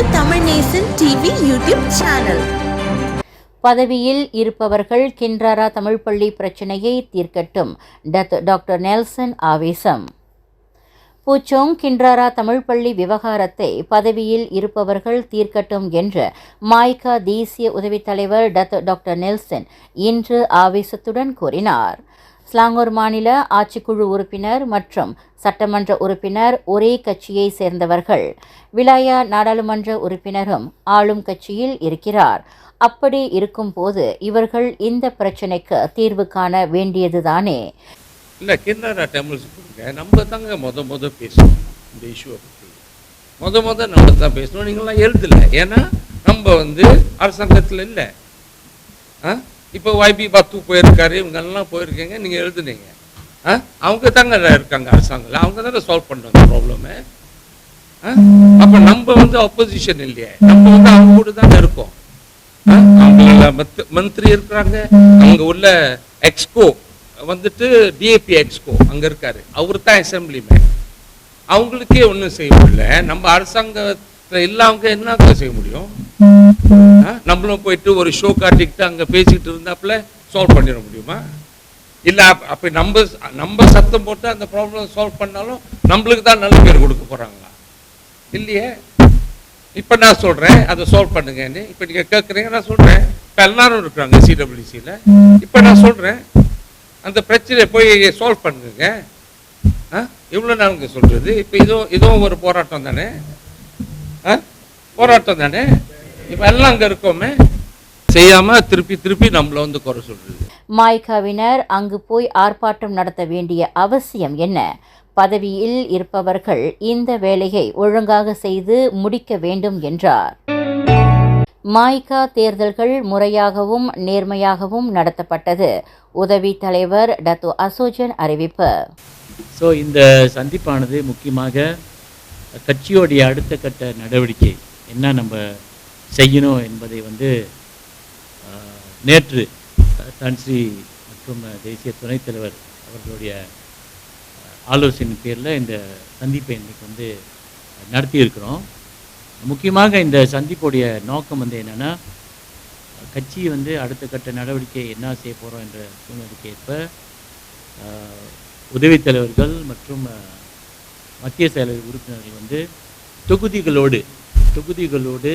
உங்கள் Tamil Nesan TV YouTube channel. பதவியில் இருப்பவர்கள் கின்றாரா தமிழ் பள்ளி பிரச்சனையை தீர்க்கட்டும். டத் டாக்டர் நெல்சன் ஆவேசம். பூச்சோங் கின்றாரா தமிழ் பள்ளி விவகாரத்தை பதவியில் இருப்பவர்கள் தீர்க்கட்டும் என்று மாய்கா தேசிய உதவித் தலைவர் டத் டாக்டர் நெல்சன் இன்று ஆவேசத்துடன் கூறினார். ஸ்லாங்கூர் மாநில ஆட்சிக்குழு உறுப்பினர் மற்றும் சட்டமன்ற உறுப்பினர் ஒரே கட்சியை சேர்ந்தவர்கள். விலாயா நாடாளுமன்ற உறுப்பினரும் ஆளும் கட்சியில் இருக்கிறார். அப்படி இருக்கும்போது இவர்கள் இந்த பிரச்சினைக்கு தீர்வு காண வேண்டியதுதானே? இல்லை கிண்ணறா டெம்பிள்ஸ் கொடுங்க. நம்ம தாங்க மொத மொத பேசணும் இந்த இஷ்யூவை பற்றி மொத மொத நம்ம தான் பேசணும். நீங்களாம் எழுதலை. ஏன்னா நம்ம வந்து அரசாங்கத்தில் இல்லை. ஆ? இப்போ YB பத்து போயிருக்காரு இவங்கெல்லாம் போயிருக்கீங்க நீங்கள் எழுதுனீங்க. ஆ? அவங்க தாங்க இருக்காங்க அரசாங்கம் அவங்க தானே சால்வ் பண்ணுறாங்க ப்ராப்ளமு அப்போ நம்ம வந்து அப்போசிஷன் இல்லையே. நம்ம வந்து அவங்க கூட தானே இருக்கோம். அவங்க மந்திரி இருக்கிறாங்க. அங்க உள்ள எக்ஸ்கோ வந்துட்டு டிஏபி எக்ஸ்கோ அங்க இருக்காரு. அவர் தான் அசம்பிளி மேன் அவங்களுக்கே ஒன்றும் செய்ய முடியல. நம்ம அரசாங்கத்தில் இல்லாம என்ன செய்ய முடியும்? நம்மளும் போயிட்டு ஒரு ஷோ காட்டிக்கிட்டு அங்க பேசிக்கிட்டு இருந்தாப்புல சால்வ் பண்ணிட முடியுமா? இல்ல அப்போ நம்ம நம்ம சத்தம் போட்டு அந்த ப்ராப்ளம் சால்வ் பண்ணாலும் நம்மளுக்கு தான் நல்ல பேர் கொடுக்க போறாங்களா? இல்லையே? இப்ப நான் சொல்றேன் அதை சால்வ் பண்ணுங்கன்னு. இப்ப நீங்க கேட்குறீங்க நான் சொல்றேன். இப்போ எல்லாரும் இருக்கிறாங்க சிடபிள்யூசியில் இப்ப நான் சொல்றேன் அந்த பிரச்சனையை போய் சால்வ் பண்ணுங்க. ஆ? இவ்வளோ நாளுங்க சொல்றது. இப்ப இதுவும் இதுவும் ஒரு போராட்டம் தானே? ஆ? போராட்டம் தானே? இப்ப எல்லாம் அங்க இருக்கோமே. செய்யாம திருப்பி திருப்பி நம்மள வந்து குறை சொல்றது. மாய்காவினர் அங்கு போய் ஆர்ப்பாட்டம் நடத்த வேண்டிய அவசியம் என்ன? பதவியில் இருப்பவர்கள் இந்த வேலையை ஒழுங்காக செய்து முடிக்க வேண்டும் என்றார். மாய்கா தேர்தல்கள் முறையாகவும் நேர்மையாகவும் நடத்தப்பட்டது. உதவி தலைவர் டத்து அசோஜன் அறிவிப்பு. ஸோ இந்த சந்திப்பானது முக்கியமாக கட்சியோடைய அடுத்த கட்ட நடவடிக்கை. என்ன நம்ம செய்யணும் என்பதை வந்து நேற்று தன்ஸ்ரீ மற்றும் தேசிய துணைத் தலைவர் அவர்களுடைய ஆலோசனை பேரில் இந்த சந்திப்பை இன்னைக்கு வந்து நடத்தியிருக்கிறோம். முக்கியமாக இந்த சந்திப்புடைய நோக்கம் வந்து என்னென்னா கட்சி வந்து அடுத்த கட்ட நடவடிக்கை என்ன செய்ய போகிறோம் என்ற சூழ்நிலைக்கு ஏற்ப உதவித் தலைவர்கள் மற்றும் மத்திய செயலர் உறுப்பினர்கள் வந்து தொகுதிகளோடு தொகுதிகளோடு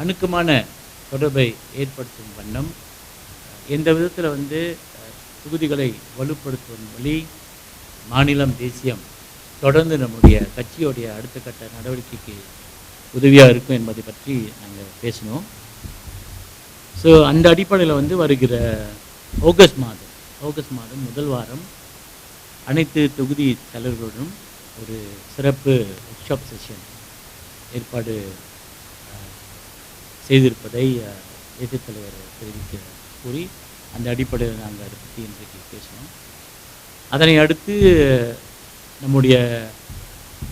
அணுக்கமான தொடர்பை ஏற்படுத்தும் வண்ணம் எந்த விதத்தில் வந்து தொகுதிகளை வலுப்படுத்தும் வழி மாநிலம் தேசியம் தொடர்ந்து நம்முடைய கட்சியோடைய அடுத்த கட்ட நடவடிக்கைக்கு உதவியாக இருக்கும் என்பதை பற்றி நாங்கள் பேசினோம். ஸோ அந்த அடிப்படையில் வந்து வருகிற ஆகஸ்ட் மாதம் ஆகஸ்ட் மாதம் முதல் வாரம் அனைத்து தொகுதி தலைவர்களுடன் ஒரு சிறப்பு ஒர்க்ஷாப் செஷன் ஏற்பாடு செய்திருப்பதை எதிர்த்தலைவர் தெரிவிக்க கூறி அந்த அடிப்படையில் நாங்கள் அதை பற்றி இன்றைக்கு பேசினோம். அதனை அடுத்து நம்முடைய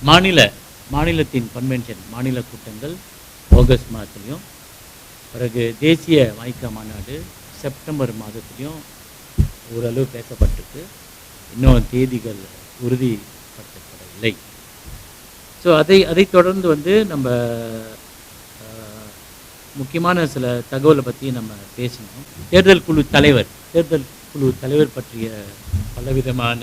மாநில மாநிலத்தின் கன்வென்ஷன் மாநில கூட்டங்கள் ஆகஸ்ட் மாதத்துலேயும் பிறகு தேசிய வாய்க்கா மாநாடு செப்டம்பர் மாதத்துலேயும் ஓரளவு பேசப்பட்டிருக்கு. இன்னும் தேதிகள் உறுதிப்படுத்தப்படவில்லை. ஸோ அதை அதை தொடர்ந்து வந்து நம்ம முக்கியமான சில தகவலை பற்றி நம்ம பேசணும். தேர்தல் குழு தலைவர் தேர்தல் குழு தலைவர் பற்றிய பலவிதமான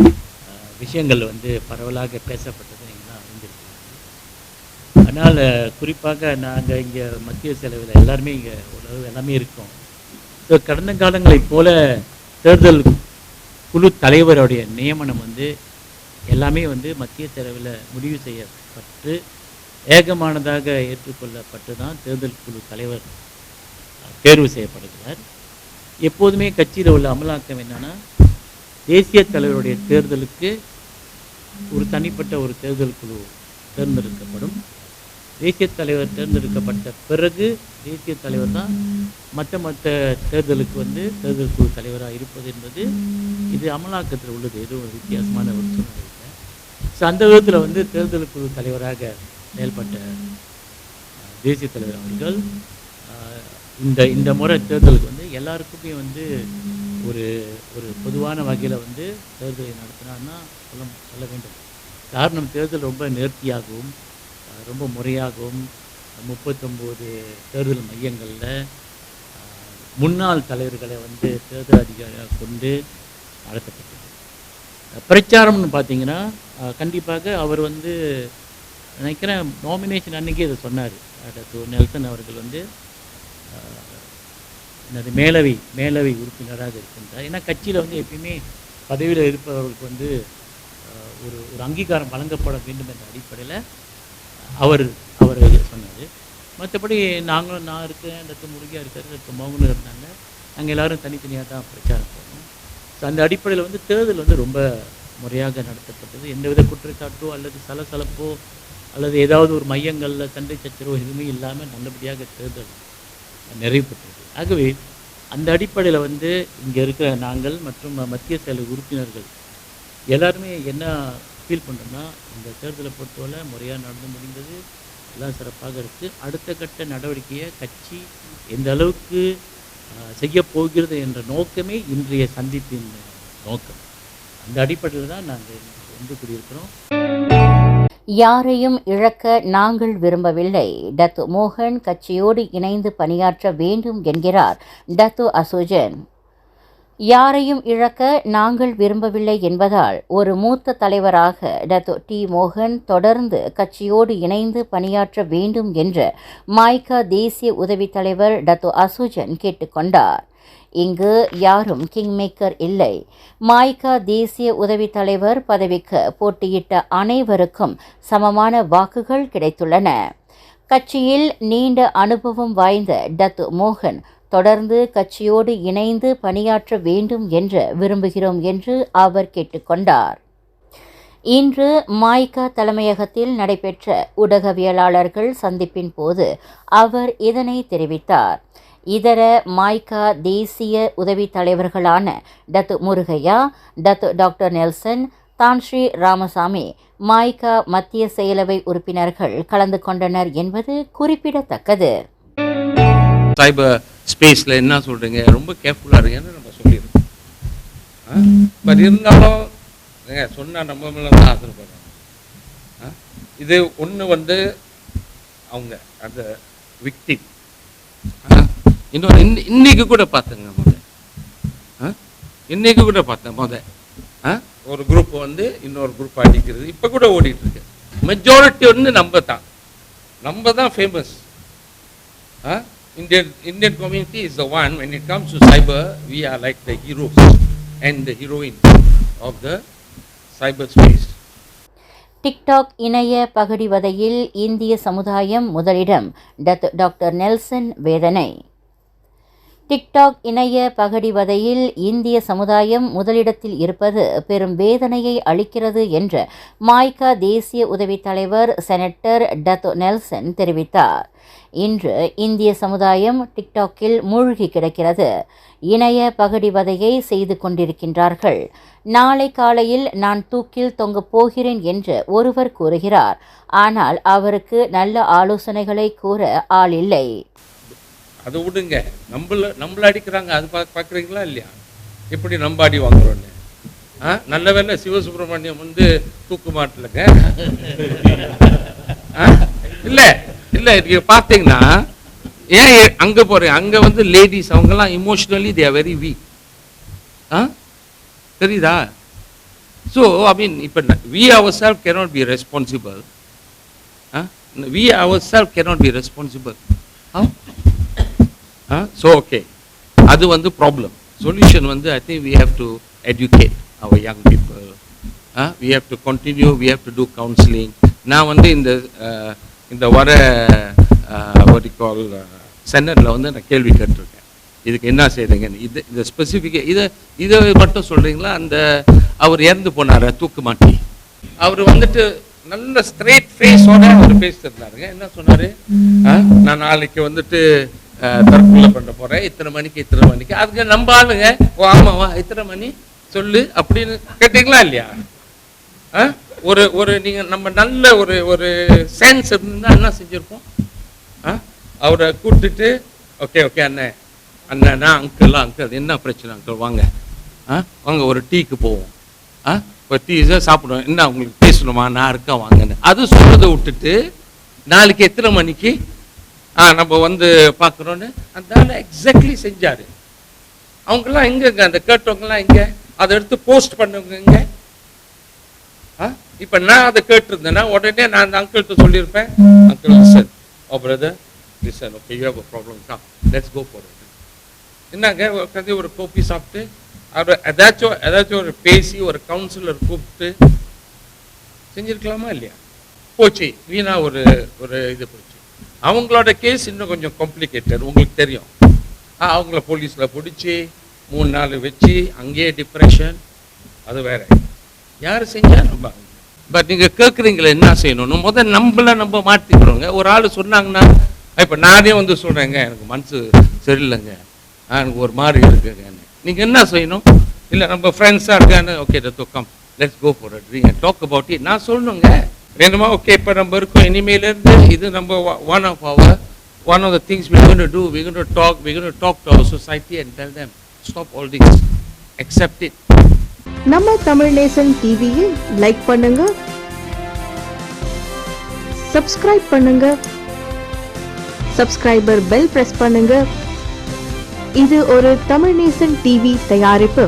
அஹ், விஷயங்கள் வந்து பரவலாக பேசப்பட்டது நீங்களாம் அறிந்திருக்கீங்க அதனால் குறிப்பாக நாங்கள் இங்கே மத்திய செலவில் எல்லாருமே இங்கே ஓரளவு எல்லாமே இருக்கோம். ஸோ கடந்த காலங்களைப் போல தேர்தல் குழு தலைவருடைய நியமனம் வந்து எல்லாமே வந்து மத்திய செலவில் முடிவு செய்யப்பட்டு ஏகமானதாக ஏற்றுக்கொள்ளப்பட்டு தான் தேர்தல் குழு தலைவர் தேர்வு செய்யப்படுகிறார். எப்போதுமே கட்சியில் உள்ள அமலாக்கம் என்னென்னா தேசிய தலைவருடைய தேர்தலுக்கு ஒரு தனிப்பட்ட ஒரு தேர்தல் குழு தேர்ந்தெடுக்கப்படும். தேசிய தலைவர் தேர்ந்தெடுக்கப்பட்ட பிறகு தேசிய தலைவர் தான் மற்ற மற்ற தேர்தலுக்கு வந்து தேர்தல் குழு தலைவராக இருப்பது என்பது இது அமலாக்கத்தில் உள்ளது. எதுவும் ஒரு வித்தியாசமான ஒரு சூழ்நிலை இல்லை. ஸோ அந்த விதத்தில் வந்து தேர்தல் குழு தலைவராக செயல்பட்ட தேசிய தலைவர் அவர்கள் இந்த இந்த முறை தேர்தலுக்கு வந்து எல்லாருக்குமே வந்து ஒரு ஒரு பொதுவான வகையில் வந்து தேர்தலை நடத்தினான்னா சொல்ல சொல்ல வேண்டும். காரணம் தேர்தல் ரொம்ப நேர்த்தியாகவும் ரொம்ப முறையாகவும் முப்பத்தொம்போது தேர்தல் மையங்களில் முன்னாள் தலைவர்களை வந்து தேர்தல் அதிகாரியாக கொண்டு நடத்தப்பட்டது. பிரச்சாரம்னு பார்த்தீங்கன்னா கண்டிப்பாக அவர் வந்து நினைக்கிறேன் நாமினேஷன் அன்றைக்கி இதை சொன்னார். டாக்டர் நெல்சன் அவர்கள் வந்து என்னது மேலவை மேலவை உறுப்பினராக இருக்கின்றார். ஏன்னா கட்சியில் வந்து எப்பயுமே பதவியில் இருப்பவர்களுக்கு வந்து ஒரு ஒரு அங்கீகாரம் வழங்கப்பட வேண்டும் என்ற அடிப்படையில் அவர் அவர் சொன்னார். மற்றபடி நாங்களும் நான் இருக்கேன் டாக்டர் முருகியா இருக்கார் டாக்டர் மோகனும் இருந்தாங்க. நாங்கள் எல்லாரும் தனித்தனியாக தான் பிரச்சாரம் பண்ணோம். ஸோ அந்த அடிப்படையில் வந்து தேர்தல் வந்து ரொம்ப முறையாக நடத்தப்பட்டது. எந்தவித குற்றச்சாட்டோ அல்லது சலசலப்போ அல்லது ஏதாவது ஒரு மையங்களில் சண்டை சச்சரவு எதுவுமே இல்லாமல் நல்லபடியாக தேர்தல் நிறைவு பெற்றது ஆகவே அந்த அடிப்படையில் வந்து இங்கே இருக்கிற நாங்கள் மற்றும் மத்திய செயல உறுப்பினர்கள் எல்லாருமே என்ன ஃபீல் பண்ணுறோன்னா இந்த தேர்தலை பொறுத்தவரை முறையாக நடந்து முடிந்தது எல்லாம் சிறப்பாக இருக்குது அடுத்த கட்ட நடவடிக்கையை கட்சி எந்த அளவுக்கு செய்யப்போகிறது போகிறது என்ற நோக்கமே இன்றைய சந்திப்பின் நோக்கம். அந்த அடிப்படையில் தான் நாங்கள் ஒன்று கூடியிருக்கிறோம். யாரையும் இழக்க நாங்கள் விரும்பவில்லை. டத்து மோகன் கட்சியோடு இணைந்து பணியாற்ற வேண்டும் என்கிறார் டத்து அசுஜன். யாரையும் இழக்க நாங்கள் விரும்பவில்லை என்பதால் ஒரு மூத்த தலைவராக டத்து டி மோகன் தொடர்ந்து கட்சியோடு இணைந்து பணியாற்ற வேண்டும் என்று மாய்கா தேசிய உதவித் தலைவர் டத்து அசுஜன் கேட்டுக்கொண்டார் இங்கு யாரும் கிங்மேக்கர் இல்லை. மாய்கா தேசிய உதவித் தலைவர் பதவிக்கு போட்டியிட்ட அனைவருக்கும் சமமான வாக்குகள் கிடைத்துள்ளன. கட்சியில் நீண்ட அனுபவம் வாய்ந்த டத்து மோகன் தொடர்ந்து கட்சியோடு இணைந்து பணியாற்ற வேண்டும் என்று விரும்புகிறோம் என்று அவர் கேட்டுக்கொண்டார். இன்று மாய்கா தலைமையகத்தில் நடைபெற்ற ஊடகவியலாளர்கள் சந்திப்பின் போது அவர் இதனை தெரிவித்தார். இதர மாய்கா தேசிய உதவித் தலைவர்களான Datuk Murugaiah Datuk doctor Nelson Tan Sri Ramasamy MIC மத்திய செயலவை உறுப்பினர்கள் கலந்து கொண்டனர் என்பது குறிப்பிடத்தக்கது. சைபர் ஸ்பேஸில் என்ன சொல்கிறீங்க ரொம்ப கேர்ஃபுல்லாக இருங்கன்னு நம்ம சொல்லியிருக்கோம் பட் இருந்தாலும் சொன்னால் நம்ம மேலே தான் ஆசைப்படுறோம் இது ஒன்று வந்து அவங்க அந்த விக்டிம் இன்னொன்று இன்னி இன்னைக்கு கூட பார்த்தேங்க முத. ஆ? இன்னைக்கு கூட பார்த்தேன் முத. ஆ? ஒரு குரூப் வந்து இன்னொரு குரூப் அடிக்கிறது. இப்போ கூட ஓடிட்டு இருக்கு மெஜாரிட்டி வந்து நம்ம தான் நம்ம தான் famous Indian Indian Indian community is the one. When it comes to cyber, we are like the heroes and the heroine of the cyberspace. TikTok இணைய பகடிவதையில் இந்திய சமுதாயம் முதலிடம். டத் டாக்டர் நெல்சன் வேதனை. டிக்டாக் இணைய பகடிவதையில் இந்திய சமுதாயம் முதலிடத்தில் இருப்பது பெரும் வேதனையை அளிக்கிறது என்று மாய்கா தேசிய உதவித் தலைவர் செனட்டர் டத்தோ நெல்சன் தெரிவித்தார். இன்று இந்திய சமுதாயம் டிக்டாக்கில் மூழ்கி கிடக்கிறது. இணைய பகடிவதையை செய்து கொண்டிருக்கின்றார்கள். நாளை காலையில் நான் தூக்கில் தொங்கப் போகிறேன் என்று ஒருவர் கூறுகிறார். ஆனால் அவருக்கு நல்ல ஆலோசனைகளை கூற ஆள் இல்லை. அதை விடுங்க. நம்மள நம்மள அடிக்கிறாங்க. அது பா பார்க்குறீங்களா இல்லையா? எப்படி நம்ம அடி வாங்குறோன்னு? ஆ? நல்ல வேளை சிவசுப்ரமணியம் வந்து தூக்கு மாட்டலங்க. இல்லை இல்லை நீங்கள் பார்த்தீங்கன்னா ஏன் அங்கே அங்க போறேன். அங்க வந்து லேடிஸ் அவங்கெல்லாம் emotionally they are very weak ஆ? தெரியுதா? ஸோ ஐ மீன் இப்போ we ourselves cannot be responsible ah? We ourselves cannot be responsible ah? So okay அது வந்து ப்ராப்ளம் சொல்யூஷன் வந்து I think we have to educate our young people ah we have to continue we have to do counselling நான் வந்து இந்த uh, இந்த வர uh, கால் uh, சென்னரில் வந்து நான் கேள்வி கேட்டிருக்கேன். இதுக்கு என்ன செய்றீங்கன்னு. இது இந்த ஸ்பெசிஃபிக் இதை இதை மட்டும் சொல்கிறீங்களா அந்த அவர் இறந்து போனார்? தூக்கு மாட்டி. அவர் வந்துட்டு நல்ல ஸ்ட்ரெயிட் ஃபேஸோட அவர் பேசியிருந்தாருங்க என்ன சொன்னாரு? நான் நாளைக்கு வந்துட்டு தற்கொலை பண்ண போறேன். இத்தனை மணிக்கு இத்தனை மணிக்கு. அதுக்கு நம்ம ஆளுங்க ஓ ஆமாவா இத்தனை மணி? சொல்லு அப்படின்னு கேட்டீங்களா இல்லையா? ஆ? ஒரு ஒரு நீங்க நம்ம நல்ல ஒரு ஒரு சென்ஸ் இருந்தால் என்ன செஞ்சுருப்போம்? ஆ? அவரை கூப்பிட்டுட்டு ஓகே ஓகே அண்ணன் அண்ணனா அங்கிள் அங்கிள் என்ன பிரச்சனை அங்கிள் வாங்க. ஆ வாங்க ஒரு டீக்கு போவோம். ஆ ஒரு டீ சாப்பிடுவோம். என்ன உங்களுக்கு பேசணுமா? நான் இருக்கேன் வாங்கன்னு. அது சொல்கிறத விட்டுட்டு நாளைக்கு எத்தனை மணிக்கு? நம்ம வந்து பார்க்குறோன்னு அந்த எக்ஸாக்ட்லி செஞ்சாரு. அவங்கெல்லாம் எங்கேங்க அந்த கேட்டவங்கெல்லாம் எங்கே? அதை எடுத்து போஸ்ட் பண்ணுவங்க எங்க? ஆ இப்போ நான் அதை கேட்டிருந்தேன்னா உடனே நான் அந்த அங்கிள்கிட்ட சொல்லியிருப்பேன். Uncle listen oh brother listen okay you have problem come let's go for என்னங்க? உட்காந்து ஒரு கோப்பி சாப்பிட்டு அவர் ஏதாச்சும் ஏதாச்சும் ஒரு பேசி ஒரு கவுன்சிலர் கூப்பிட்டு செஞ்சிருக்கலாமா இல்லையா? போச்சு. வீணா ஒரு ஒரு இது போச்சு. அவங்களோட கேஸ் இன்னும் கொஞ்சம் காம்ப்ளிகேட்டட் உங்களுக்கு தெரியும். அவங்கள போலீஸில் பிடிச்சி மூணு நாள் வச்சு அங்கேயே டிப்ரெஷன் அது வேற. யார் செஞ்சால் நம்ம பட் நீங்கள் கேட்குறீங்களே என்ன செய்யணும்னு? முதல் நம்மள நம்ம மாற்றிக்கிறோங்க ஒரு ஆள் சொன்னாங்கன்னா இப்போ நானே வந்து சொல்கிறேங்க எனக்கு மனசு சரியில்லைங்க. எனக்கு ஒரு மாதிரி இருக்குங்க. நீங்கள் என்ன செய்யணும்? இல்லை நம்ம ஃப்ரெண்ட்ஸாக இருக்கான்னு ஓகே தூக்கம் come let's go for talk about it நான் சொல்லணுங்க. வேணுமா ஓகே இப்போ நம்ம இருக்கோம். இனிமேலேருந்து இது நம்ம one of our one of the things we're going to do, we're talk to talk, talk to our society and tell them stop all them, accept it நம்ம தமிழ் நேசன் டிவியில் லைக் பண்ணுங்க. சப்ஸ்கிரைப் பண்ணுங்க. சப்ஸ்கிரைபர் பெல் பிரஸ் பண்ணுங்க. இது ஒரு Tamil Nesan TV தயாரிப்பு.